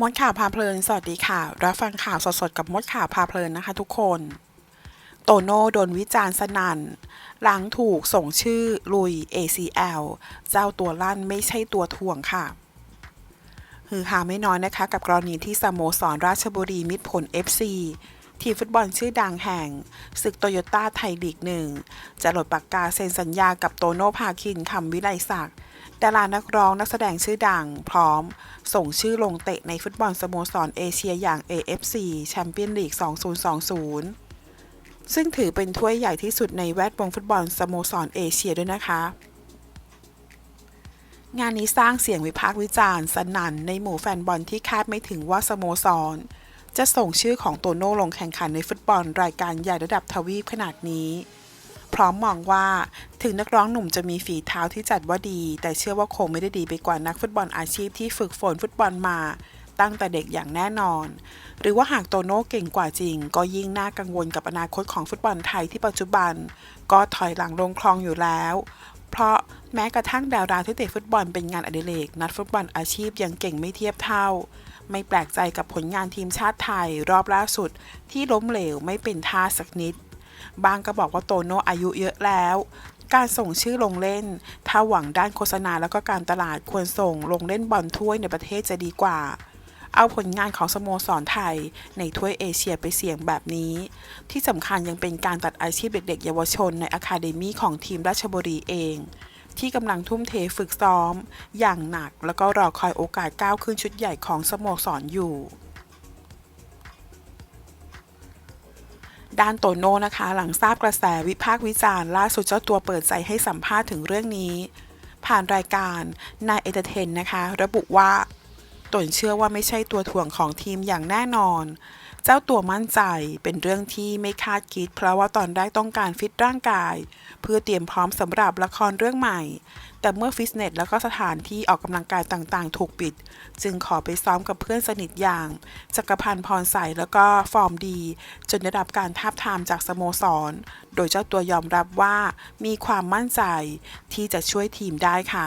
มดข่าวพาเพลิน สวัสดีค่ะ รับฟังข่าวสดๆกับมดข่าวพาเพลินนะคะทุกคน โตโน่โดนวิจารณ์สนั่น หลังถูกส่งชื่อลุย ACL เจ้าตัวลั่นไม่ใช่ตัวทวงค่ะ หือหาไม่น้อยนะคะ กับกรณีที่สโมสรราชบุรีมิตรผล FC ทีมฟุตบอลชื่อดังแห่งศึกโตโยต้าไทยลีกหนึ่งจะหลดปากกาเซ็นสัญญากับโตโน่ภาคินคำวิไลศักดิ์ดารานักร้องนักแสดงชื่อดัง พร้อม ส่งชื่อลงเตะในฟุตบอลสโมสรเอเชียอย่าง AFC แชมเปี้ยนลีก 2020 ซึ่งถือเป็นถ้วยใหญ่ที่สุดในแวดวงฟุตบอลสโมสรเอเชียด้วยนะคะ งานนี้สร้างเสียงวิพากษ์วิจารณ์สนั่นในหมู่แฟนบอลที่คาดไม่ถึงว่าสโมสร จะส่งชื่อของโตโน่ลงแข่งขันในฟุตบอลรายการใหญ่ระดับทวีปขนาดนี้ พร้อมมองว่าถึงนักร้องหนุ่มจะมีฝีเท้าที่จัดว่าดี แต่เชื่อว่าคงไม่ได้ดีไปกว่านักฟุตบอลอาชีพที่ฝึกฝนฟุตบอลมาตั้งแต่เด็กอย่างแน่นอน หรือว่าหากโตโน่เก่งกว่าจริง ก็ยิ่งน่ากังวลกับอนาคตของฟุตบอลไทยที่ปัจจุบัน ก็ถอยหลังลงคลองอยู่แล้ว เพราะแม้กระทั่งดาราที่เตะฟุตบอลเป็นงานอดิเรก นักฟุตบอลอาชีพยังเก่งไม่เทียบเท่า ไม่แปลกใจกับผลงานทีมชาติไทย รอบล่าสุด ที่ล้มเหลวไม่เป็นท่าสักนิด บางก็บอกว่าโตโน่อายุเยอะแล้ว การส่งชื่อลงเล่น ถ้าหวังด้านโฆษณาแล้วก็การตลาดควรส่งลงเล่นบอลถ้วยในประเทศจะดีกว่า เอาผลงานของสโมสรไทย ในถ้วยเอเชียไปเสี่ยงแบบนี้ ที่สำคัญยังเป็นการตัดอาชีพเด็กๆ เยาวชนในอะคาเดมี่ของทีมราชบุรีเอง ที่กำลังทุ่มเทฝึกซ้อม อย่างหนักแล้วก็รอคอยโอกาสก้าวขึ้นชุดใหญ่ของสโมสรอยู่ด้านโตโน่นะคะ หลังทราบกระแสวิพากษ์วิจารณ์ล่าสุดเจ้าตัวเปิดใจให้สัมภาษณ์ถึงเรื่องนี้ ผ่านรายการนายเอเตเทนนะคะ ระบุว่า ตนเชื่อว่าไม่ใช่ตัวถ่วงของทีมอย่างแน่นอน เจ้าตัวมั่นใจเป็นเรื่องที่ไม่คาดคิด เพราะว่าตอนแรกต้องการฟิตร่างกาย เพื่อเตรียมพร้อมสำหรับละครเรื่องใหม่ แต่เมื่อฟิตเนสแล้วก็สถานที่ออกกำลังกายต่างๆ ถูกปิด จึงขอไปซ้อมกับเพื่อนสนิทอย่างจักรพันธ์พรใสแล้วก็ฟอร์มดี จนได้รับการทาบทามจากสโมสร โดยเจ้าตัวยอมรับว่ามีความมั่นใจที่จะช่วยทีมได้ค่ะ